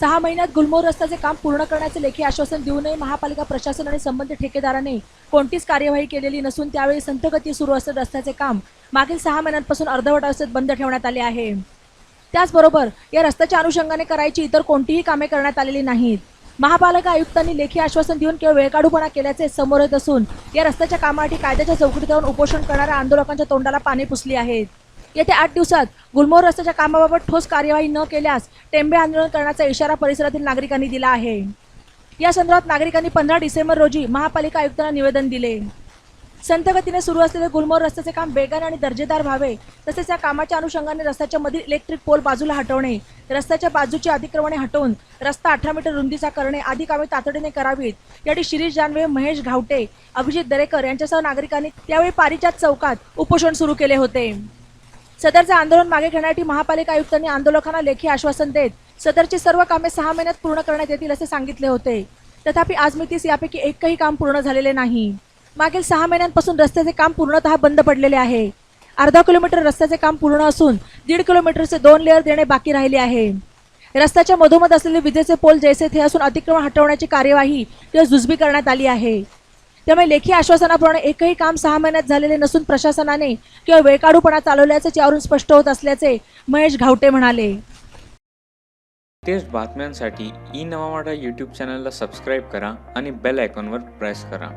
सहा महिन्यात गुलमोर रस्त्याचे काम पूर्ण करण्याचे लेखी आश्वासन देऊनही महापालिका प्रशासन आणि संबंधित ठेकेदाराने कोणतीच कार्यवाही केलेली नसून त्यावेळी संथगती सुरू असलेले रस्त्याचे काम मागील सहा महिन्यांपासून अर्धवट अवस्थेत बंद ठेवण्यात आले आहे. त्याचबरोबर या रस्त्याच्या अनुषंगाने करायची इतर कोणतीही कामे करण्यात आलेली नाहीत. महापालिका आयुक्तांनी लेखी आश्वासन देऊन केवळ वेळकाढूपणा केल्याचे समोर येत असून या रस्त्याच्या कामासाठी कायद्याच्या चौकटीत जाऊन उपोषण करणाऱ्या आंदोलकांच्या तोंडाला पाने पुसली आहेत येत्या आठ दिवसात गुलमोहर रस्त्याच्या कामाबाबत ठोस कार्यवाही न केल्यास टेंबे आंदोलन करण्याचा इशारा परिसरातील नागरिकांनी दिला आहे. या संदर्भात नागरिकांनी पंधरा डिसेंबर रोजी महापालिका आयुक्तांना निवेदन दिले. संतगतीने सुरू असलेले गुलमोहर रस्त्याचे काम वेगाने आणि दर्जेदार व्हावे तसेच या कामाच्या अनुषंगाने रस्त्याच्या मधील इलेक्ट्रिक पोल बाजूला हटवणे रस्त्याच्या बाजूची अतिक्रमणे हटवून रस्ता अठरा मीटर रुंदीचा करणे आदी कामे तातडीने करावीत. यासाठी शिरीष जानवे महेश घावटे अभिजित दरेकर यांच्यासह नागरिकांनी त्यावेळी पारिजात चौकात उपोषण सुरू केले होते. सदरचे आंदोलन मागे घेण्यासाठी महापालिका आयुक्तांनी आंदोलकांना लेखी आश्वासन देत सदरची सर्व कामे सहा महिन्यात पूर्ण करण्यात येतील असे सांगितले होते. तथापि आज मितीस यापैकी एकही काम पूर्ण झालेले नाही. मागील सहा महिन्यांपासून रस्त्याचे काम पूर्णतः बंद पडलेले आहे. अर्धा किलोमीटर रस्त्याचे काम पूर्ण असून दीड किलोमीटरचे दोन लेअर देणे बाकी राहिले आहे. रस्त्याच्या मधोमध असलेले विजेचे पोल जैसे थे असून अतिक्रमण हटवण्याची कार्यवाही किंवा जुजबी करण्यात आली आहे. त्यामुळे लेखी आश्वासनाप्रमाणे एकही काम सहा महिन्यात झालेले नसून प्रशासनाने किंवा वेळकाढूपणा चालवल्याचे यावरून स्पष्ट होत असल्याचे महेश घावटे म्हणाले. तेच बातम्यांसाठी ई नवा मराठा यूट्यूब चॅनलला सबस्क्राईब करा आणि बेल आयकॉनवर प्रेस करा.